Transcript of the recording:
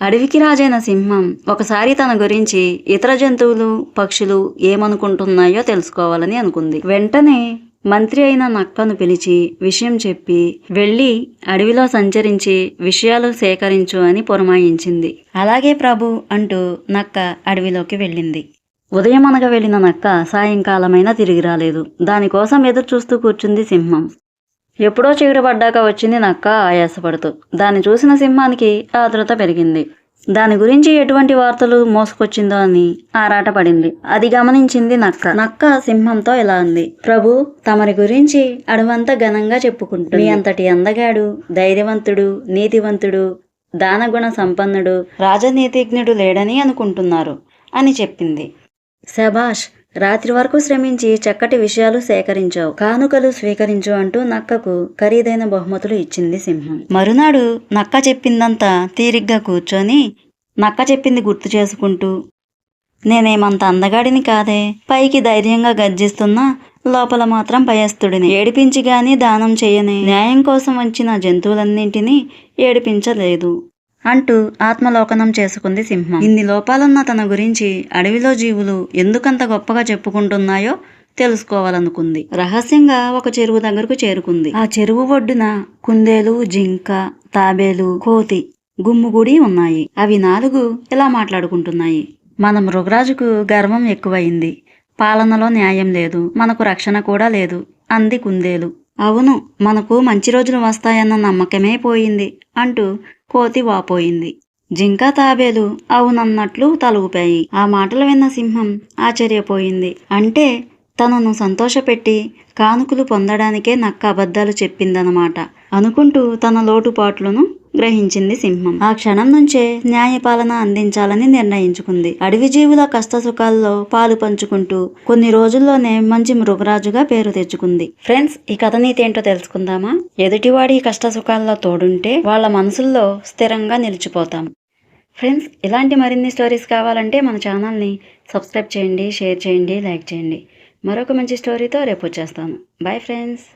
అడవికి రాజైన సింహం ఒకసారి తన గురించి ఇతర జంతువులు పక్షులు ఏమనుకుంటున్నాయో తెలుసుకోవాలని అనుకుంది. వెంటనే మంత్రి అయిన నక్కను పిలిచి విషయం చెప్పి వెళ్ళి అడవిలో సంచరించి విషయాలు సేకరించు అని పురమాయించింది. అలాగే ప్రభు అంటూ నక్క అడవిలోకి వెళ్ళింది. ఉదయం అనగా వెళ్ళిన నక్క సాయంకాలమైనా తిరిగి రాలేదు. దానికోసం ఎదురు చూస్తూ కూర్చుంది సింహం. ఎప్పుడో చీకటిపడ్డాక వచ్చింది నక్క ఆయాసపడుతూ. దాన్ని చూసిన సింహానికి ఆతృత పెరిగింది. దాని గురించి ఎటువంటి వార్తలు మోసుకొచ్చిందో అని ఆరాట పడింది అది గమనించింది నక్క. నక్క సింహంతో ఇలా ఉంది ప్రభు తమరి గురించి అడవంతా ఘనంగా చెప్పుకుంటుంది. మీ అంతటి అందగాడు ధైర్యవంతుడు నీతివంతుడు దానగుణ సంపన్నుడు రాజనీతిజ్ఞుడు లేడని అనుకుంటున్నారు అని చెప్పింది. శభాష్ రాత్రి వరకు శ్రమించి చక్కటి విషయాలు సేకరించావు. కానుకలు స్వీకరించు అంటూ నక్కకు ఖరీదైన బహుమతులు ఇచ్చింది సింహం. మరునాడు నక్క చెప్పిందంతా తీరిగ్గా కూర్చొని నక్క చెప్పింది గుర్తు చేసుకుంటూ నేనేమంత అందగాడిని కాదే. పైకి ధైర్యంగా గర్జిస్తున్నా లోపల మాత్రం భయస్థుడిని. ఏడిపించి గాని దానం చేయని. న్యాయం కోసం వచ్చిన జంతువులన్నింటినీ ఏడిపించలేదు. అంటూ ఆత్మలోకనం చేసుకుంది సింహం. ఇన్ని లోపాలున్న తన గురించి అడవిలో జీవులు ఎందుకంత గొప్పగా చెప్పుకుంటున్నాయో తెలుసుకోవాలనుకుంది. రహస్యంగా ఒక చెరువు దగ్గరకు చేరుకుంది. ఆ చెరువు ఒడ్డున కుందేలు జింక తాబేలు కోతి గుమ్ముగుడి ఉన్నాయి. అవి నాలుగు ఇలా మాట్లాడుకుంటున్నాయి? మన మృగరాజుకు గర్వం ఎక్కువయింది పాలనలో న్యాయం లేదు. మనకు రక్షణ కూడా లేదు. అంది కుందేలు. అవును మనకు మంచి రోజులు వస్తాయన్న నమ్మకమే పోయింది అంటూ కోతి వాపోయింది. జింక తాబేలు అవునన్నట్లు తలుగుపాయి ఆ మాటలు విన్న సింహం ఆశ్చర్యపోయింది. అంటే తనను సంతోషపెట్టి కానుకలు పొందడానికే నక్క అబద్ధాలు చెప్పిందనమాట అనుకుంటూ తన లోటుపాట్లను గ్రహించింది సింహం. ఆ క్షణం నుంచే న్యాయపాలన అందించాలని నిర్ణయించుకుంది. అడవి జీవుల కష్టసుఖాల్లో పాలు పంచుకుంటూ కొన్ని రోజుల్లోనే మంచి మృగరాజుగా పేరు తెచ్చుకుంది. ఫ్రెండ్స్ ఈ కథ నీతేంటో తెలుసుకుందామా? ఎదుటివాడి కష్టసుఖాల్లో తోడుంటే వాళ్ళ మనసుల్లో స్థిరంగా నిలిచిపోతాం. ఫ్రెండ్స్ ఇలాంటి మరిన్ని స్టోరీస్ కావాలంటే మన ఛానల్ని సబ్స్క్రైబ్ చేయండి షేర్ చేయండి లైక్ చేయండి. మరొక మంచి స్టోరీతో రేపు వచ్చేస్తాను. Bye friends!